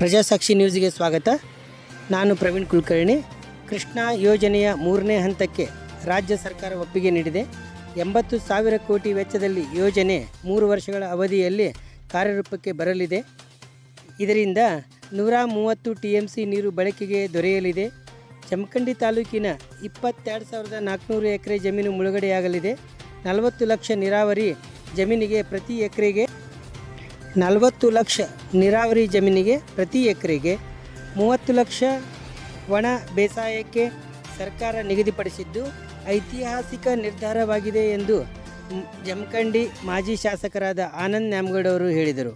ಪ್ರಜಾಸಾಕ್ಷಿ ನ್ಯೂಸ್ಗೆ ಸ್ವಾಗತ. ನಾನು ಪ್ರವೀಣ್ ಕುಲಕರ್ಣಿ. ಕೃಷ್ಣ ಯೋಜನೆಯ ಮೂರನೇ ಹಂತಕ್ಕೆ ರಾಜ್ಯ ಸರ್ಕಾರ ಒಪ್ಪಿಗೆ ನೀಡಿದೆ. ಎಂಬತ್ತು ಸಾವಿರ ಕೋಟಿ ವೆಚ್ಚದಲ್ಲಿ ಯೋಜನೆ ಮೂರು ವರ್ಷಗಳ ಅವಧಿಯಲ್ಲಿ ಕಾರ್ಯರೂಪಕ್ಕೆ ಬರಲಿದೆ. ಇದರಿಂದ ನೂರ ಮೂವತ್ತು ಟಿ ಎಂ ಸಿ ನೀರು ಬಳಕೆಗೆ ದೊರೆಯಲಿದೆ. ಜಮಖಂಡಿ ತಾಲೂಕಿನ ಇಪ್ಪತ್ತೆರಡು ಸಾವಿರದ ನಾಲ್ಕುನೂರು ಎಕರೆ ಜಮೀನು ಮುಳುಗಡೆಯಾಗಲಿದೆ. ನಲವತ್ತು ಲಕ್ಷ ನೀರಾವರಿ ಜಮೀನಿಗೆ ಪ್ರತಿ ಎಕರೆಗೆ ನಲವತ್ತು ಲಕ್ಷ ನೀರಾವರಿ ಜಮೀನಿಗೆ ಪ್ರತಿ ಎಕರೆಗೆ ಮೂವತ್ತು ಲಕ್ಷ ಒಣ ಬೇಸಾಯಕ್ಕೆ ಸರ್ಕಾರ ನಿಗದಿಪಡಿಸಿದ್ದು ಐತಿಹಾಸಿಕ ನಿರ್ಧಾರವಾಗಿದೆ ಎಂದು ಜಮಖಂಡಿ ಮಾಜಿ ಶಾಸಕರಾದ ಆನಂದ್ ನ್ಯಾಮಗೌಡ ಅವರು ಹೇಳಿದರು.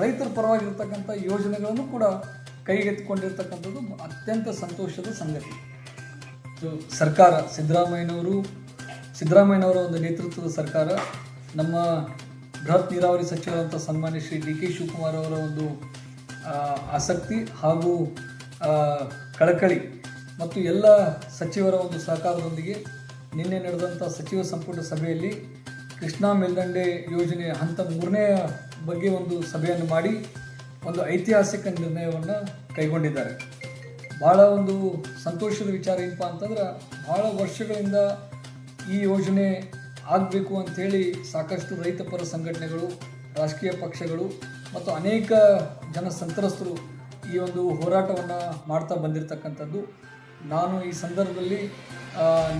ರೈತರ ಪರವಾಗಿರ್ತಕ್ಕಂಥ ಯೋಜನೆಗಳನ್ನು ಕೂಡ ಕೈಗೆತ್ತಿಕೊಂಡಿರ್ತಕ್ಕಂಥದ್ದು ಅತ್ಯಂತ ಸಂತೋಷದ ಸಂಗತಿ. ಸರ್ಕಾರ ಸಿದ್ದರಾಮಯ್ಯನವರು, ಸಿದ್ದರಾಮಯ್ಯನವರ ಒಂದು ನೇತೃತ್ವದ ಸರ್ಕಾರ ನಮ್ಮ ಬೃಹತ್ ನೀರಾವರಿ ಸಚಿವರಂಥ ಸನ್ಮಾನ್ಯ ಶ್ರೀ ಡಿ ಕೆ ಶಿವಕುಮಾರ್ ಅವರ ಒಂದು ಆಸಕ್ತಿ ಹಾಗೂ ಕಳಕಳಿ ಮತ್ತು ಎಲ್ಲ ಸಚಿವರ ಒಂದು ಸಹಕಾರದೊಂದಿಗೆ ನಿನ್ನೆ ನಡೆದಂಥ ಸಚಿವ ಸಂಪುಟ ಸಭೆಯಲ್ಲಿ ಕೃಷ್ಣಾ ಮೇಲ್ದಂಡೆ ಯೋಜನೆ ಹಂತ ಮೂರನೆಯ ಬಗ್ಗೆ ಒಂದು ಸಭೆಯನ್ನು ಮಾಡಿ ಒಂದು ಐತಿಹಾಸಿಕ ನಿರ್ಣಯವನ್ನು ಕೈಗೊಂಡಿದ್ದಾರೆ. ಭಾಳ ಒಂದು ಸಂತೋಷದ ವಿಚಾರ ಏನಪ್ಪ ಅಂತಂದ್ರೆ ಭಾಳ ವರ್ಷಗಳಿಂದ ಈ ಯೋಜನೆ ಆಗಬೇಕು ಅಂಥೇಳಿ ಸಾಕಷ್ಟು ರೈತಪರ ಸಂಘಟನೆಗಳು ರಾಜಕೀಯ ಪಕ್ಷಗಳು ಮತ್ತು ಅನೇಕ ಜನ ಸಂತ್ರಸ್ತರು ಈ ಒಂದು ಹೋರಾಟವನ್ನು ಮಾಡ್ತಾ ಬಂದಿರತಕ್ಕಂಥದ್ದು. ನಾನು ಈ ಸಂದರ್ಭದಲ್ಲಿ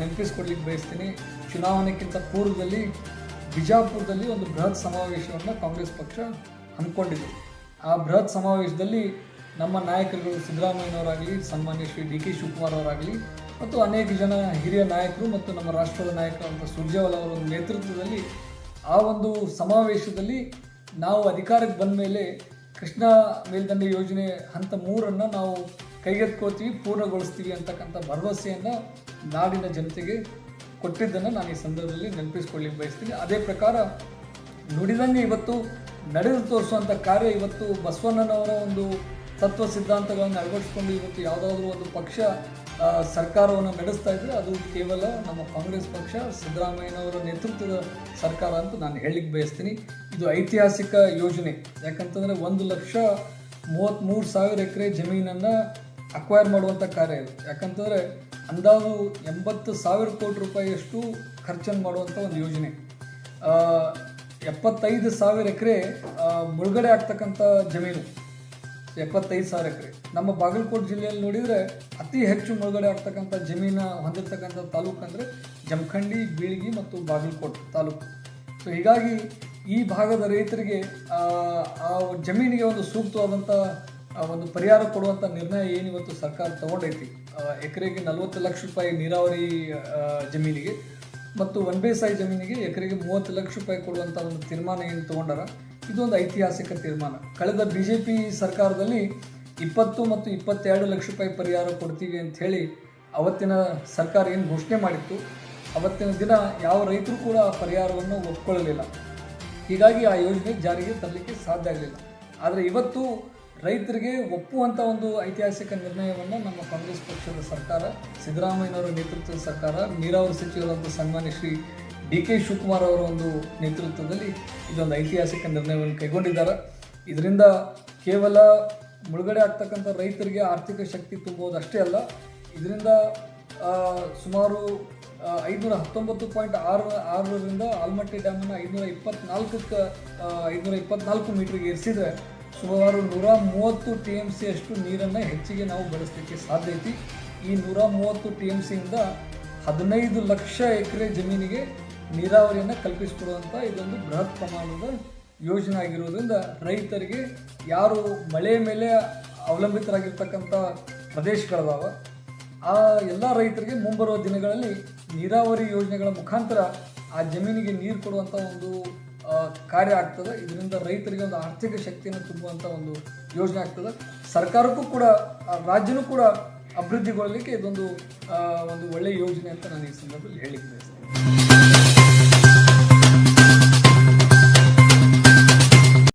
ನೆನಪಿಸ್ಕೊಡ್ಲಿಕ್ಕೆ ಬಯಸ್ತೀನಿ. ಚುನಾವಣೆಗಿಂತ ಪೂರ್ವದಲ್ಲಿ ಬಿಜಾಪುರದಲ್ಲಿ ಒಂದು ಬೃಹತ್ ಸಮಾವೇಶವನ್ನು ಕಾಂಗ್ರೆಸ್ ಪಕ್ಷ ಹಮ್ಮಿಕೊಂಡಿದೆ. ಆ ಬೃಹತ್ ಸಮಾವೇಶದಲ್ಲಿ ನಮ್ಮ ನಾಯಕರುಗಳು ಸಿದ್ದರಾಮಯ್ಯನವರಾಗಲಿ, ಸನ್ಮಾನ್ಯ ಶ್ರೀ ಡಿ ಕೆ ಶಿವಕುಮಾರ್ ಅವರಾಗಲಿ ಮತ್ತು ಅನೇಕ ಜನ ಹಿರಿಯ ನಾಯಕರು ಮತ್ತು ನಮ್ಮ ರಾಷ್ಟ್ರದ ನಾಯಕರಾದಂಥ ಸುರ್ಜೇವಾಲ ಅವರ ನೇತೃತ್ವದಲ್ಲಿ ಆ ಒಂದು ಸಮಾವೇಶದಲ್ಲಿ ನಾವು ಅಧಿಕಾರಕ್ಕೆ ಬಂದ ಮೇಲೆ ಕೃಷ್ಣ ಮೇಲ್ದಂಡೆ ಯೋಜನೆ ಹಂತ ಮೂರನ್ನು ನಾವು ಕೈಗೆತ್ಕೋತೀವಿ ಪೂರ್ಣಗೊಳಿಸ್ತೀವಿ ಅಂತಕ್ಕಂಥ ಭರವಸೆಯನ್ನು ನಾಡಿನ ಜನತೆಗೆ ಕೊಟ್ಟಿದ್ದನ್ನು ನಾನು ಈ ಸಂದರ್ಭದಲ್ಲಿ ನೆನಪಿಸ್ಕೊಳ್ಳಿ ಬಯಸ್ತೀನಿ. ಅದೇ ಪ್ರಕಾರ ನುಡಿದಂಗೆ ಇವತ್ತು ನಡೆದು ತೋರಿಸುವಂಥ ಕಾರ್ಯ ಇವತ್ತು ಬಸವಣ್ಣನವರ ಒಂದು ತತ್ವ ಸಿದ್ಧಾಂತಗಳನ್ನು ಅಳವಡಿಸ್ಕೊಂಡು ಇವತ್ತು ಯಾವುದಾದ್ರೂ ಒಂದು ಪಕ್ಷ ಸರ್ಕಾರವನ್ನು ನಡೆಸ್ತಾ ಇದ್ರೆ ಅದು ಕೇವಲ ನಮ್ಮ ಕಾಂಗ್ರೆಸ್ ಪಕ್ಷ, ಸಿದ್ದರಾಮಯ್ಯನವರ ನೇತೃತ್ವದ ಸರ್ಕಾರ ಅಂತ ನಾನು ಹೇಳಲಿಕ್ಕೆ ಬಯಸ್ತೀನಿ. ಇದು ಐತಿಹಾಸಿಕ ಯೋಜನೆ. ಯಾಕಂತಂದರೆ ಒಂದು ಲಕ್ಷ ಮೂವತ್ತ್ಮೂರು ಸಾವಿರ ಎಕರೆ ಜಮೀನನ್ನು ಅಕ್ವೈರ್ ಮಾಡುವಂಥ ಕಾರ್ಯ ಇದು. ಯಾಕಂತಂದರೆ ಅಂದಾಜು ಎಂಬತ್ತು ಸಾವಿರ ಕೋಟಿ ರೂಪಾಯಿಯಷ್ಟು ಖರ್ಚನ್ನು ಮಾಡುವಂಥ ಒಂದು ಯೋಜನೆ. ಎಪ್ಪತ್ತೈದು ಸಾವಿರ ಎಕರೆ ಮುಳುಗಡೆ ಆಗ್ತಕ್ಕಂಥ ಜಮೀನು. ಎಪ್ಪತ್ತೈದು ಸಾವಿರ ಎಕರೆ. ನಮ್ಮ ಬಾಗಲಕೋಟೆ ಜಿಲ್ಲೆಯಲ್ಲಿ ನೋಡಿದರೆ ಅತಿ ಹೆಚ್ಚು ಮುಳುಗಡೆ ಆಗ್ತಕ್ಕಂಥ ಜಮೀನು ಹೊಂದಿರತಕ್ಕಂಥ ತಾಲೂಕು ಅಂದರೆ ಜಮಖಂಡಿ ಬೀಳ್ಗಿ ಮತ್ತು ಬಾಗಲಕೋಟೆ ತಾಲೂಕು. ಸೊ ಹೀಗಾಗಿ ಈ ಭಾಗದ ರೈತರಿಗೆ ಆ, ಜಮೀನಿಗೆ ಒಂದು ಸೂಕ್ತವಾದಂಥ ಒಂದು ಪರಿಹಾರ ಕೊಡುವಂಥ ನಿರ್ಣಯ ಏನಿವತ್ತು ಸರ್ಕಾರ ತಗೊಂಡೈತಿ? ಎಕರೆಗೆ ನಲವತ್ತು ಲಕ್ಷ ರೂಪಾಯಿ ನೀರಾವರಿ ಜಮೀನಿಗೆ ಮತ್ತು ಒನ್ ಬೇಸಾಯಿ ಜಮೀನಿಗೆ ಎಕರೆಗೆ ಮೂವತ್ತು ಲಕ್ಷ ರೂಪಾಯಿ ಕೊಡುವಂಥ ಒಂದು ತೀರ್ಮಾನ ಏನು ತಗೊಂಡಾರ? ಇದೊಂದು ಐತಿಹಾಸಿಕ ತೀರ್ಮಾನ. ಕಳೆದ ಬಿ ಜೆ ಪಿ ಸರ್ಕಾರದಲ್ಲಿ ಇಪ್ಪತ್ತು ಮತ್ತು ಇಪ್ಪತ್ತೆರಡು ಲಕ್ಷ ರೂಪಾಯಿ ಪರಿಹಾರ ಕೊಡ್ತೀವಿ ಅಂತ ಹೇಳಿ ಅವತ್ತಿನ ಸರ್ಕಾರ ಏನು ಘೋಷಣೆ ಮಾಡಿತ್ತು, ಅವತ್ತಿನ ದಿನ ಯಾವ ರೈತರು ಕೂಡ ಆ ಪರಿಹಾರವನ್ನು ಒಪ್ಕೊಳ್ಳಲಿಲ್ಲ. ಹೀಗಾಗಿ ಆ ಯೋಜನೆ ಜಾರಿಗೆ ತರಲಿಕ್ಕೆ ಸಾಧ್ಯ ಆಗಲಿಲ್ಲ. ಆದರೆ ಇವತ್ತು ರೈತರಿಗೆ ಒಪ್ಪುವಂಥ ಒಂದು ಐತಿಹಾಸಿಕ ನಿರ್ಣಯವನ್ನು ನಮ್ಮ ಕಾಂಗ್ರೆಸ್ ಪಕ್ಷದ ಸರ್ಕಾರ, ಸಿದ್ದರಾಮಯ್ಯನವರ ನೇತೃತ್ವದ ಸರ್ಕಾರ, ನೀರಾವರಿ ಸಚಿವರಾದ ಸನ್ಮಾನ್ಯ ಶ್ರೀ ಡಿ ಕೆ ಶಿವಕುಮಾರ್ ಅವರ ಒಂದು ನೇತೃತ್ವದಲ್ಲಿ ಇದೊಂದು ಐತಿಹಾಸಿಕ ನಿರ್ಣಯವನ್ನು ಕೈಗೊಂಡಿದ್ದಾರೆ. ಇದರಿಂದ ಕೇವಲ ಮುಳುಗಡೆ ಆಗ್ತಕ್ಕಂಥ ರೈತರಿಗೆ ಆರ್ಥಿಕ ಶಕ್ತಿ ತುಂಬೋದು ಅಷ್ಟೇ ಅಲ್ಲ, ಇದರಿಂದ ಸುಮಾರು ಐದುನೂರ ಹತ್ತೊಂಬತ್ತು ಪಾಯಿಂಟ್ ಆರು, ಆರರಿಂದ ಆಲ್ಮಟ್ಟಿ ಡ್ಯಾಮನ್ನು ಐದುನೂರ ಇಪ್ಪತ್ನಾಲ್ಕಕ್ಕೆ ಐದುನೂರ ಇಪ್ಪತ್ನಾಲ್ಕು ಮೀಟ್ರಿಗೆ ಏರಿಸಿದರೆ ಸುಮಾರು ನೂರ ಮೂವತ್ತು ಟಿ ಎಂ ಸಿ ಅಷ್ಟು ನೀರನ್ನು ಹೆಚ್ಚಿಗೆ ನಾವು ಬಳಸಲಿಕ್ಕೆ ಸಾಧ್ಯ ಐತಿ. ಈ ನೂರ ಮೂವತ್ತು ಟಿ ಎಂ ಸಿಯಿಂದ ಹದಿನೈದು ಲಕ್ಷ ಎಕರೆ ಜಮೀನಿಗೆ ನೀರಾವರಿಯನ್ನು ಕಲ್ಪಿಸಿಕೊಡುವಂಥ ಇದೊಂದು ಬೃಹತ್ ಪ್ರಮಾಣದ ಯೋಜನೆ ಆಗಿರುವುದರಿಂದ ರೈತರಿಗೆ ಯಾರು ಮಳೆ ಮೇಲೆ ಅವಲಂಬಿತರಾಗಿರ್ತಕ್ಕಂಥ ಪ್ರದೇಶಗಳದಾವ, ಆ ಎಲ್ಲ ರೈತರಿಗೆ ಮುಂಬರುವ ದಿನಗಳಲ್ಲಿ ನೀರಾವರಿ ಯೋಜನೆಗಳ ಮುಖಾಂತರ ಆ ಜಮೀನಿಗೆ ನೀರು ಕೊಡುವಂಥ ಒಂದು ಕಾರ್ಯ ಆಗ್ತದೆ. ಇದರಿಂದ ರೈತರಿಗೆ ಒಂದು ಆರ್ಥಿಕ ಶಕ್ತಿಯನ್ನು ತುಂಬುವಂಥ ಒಂದು ಯೋಜನೆ ಆಗ್ತದೆ. ಸರ್ಕಾರಕ್ಕೂ ಕೂಡ ರಾಜ್ಯನೂ ಕೂಡ ಅಭಿವೃದ್ಧಿಗೊಳ್ಳಲಿಕ್ಕೆ ಇದೊಂದು ಒಂದು ಒಳ್ಳೆಯ ಯೋಜನೆ ಅಂತ ನಾನು ಈ ಸಂದರ್ಭದಲ್ಲಿ ಹೇಳಿಕ್ಕೆ ಬಯಸ್ತೇನೆ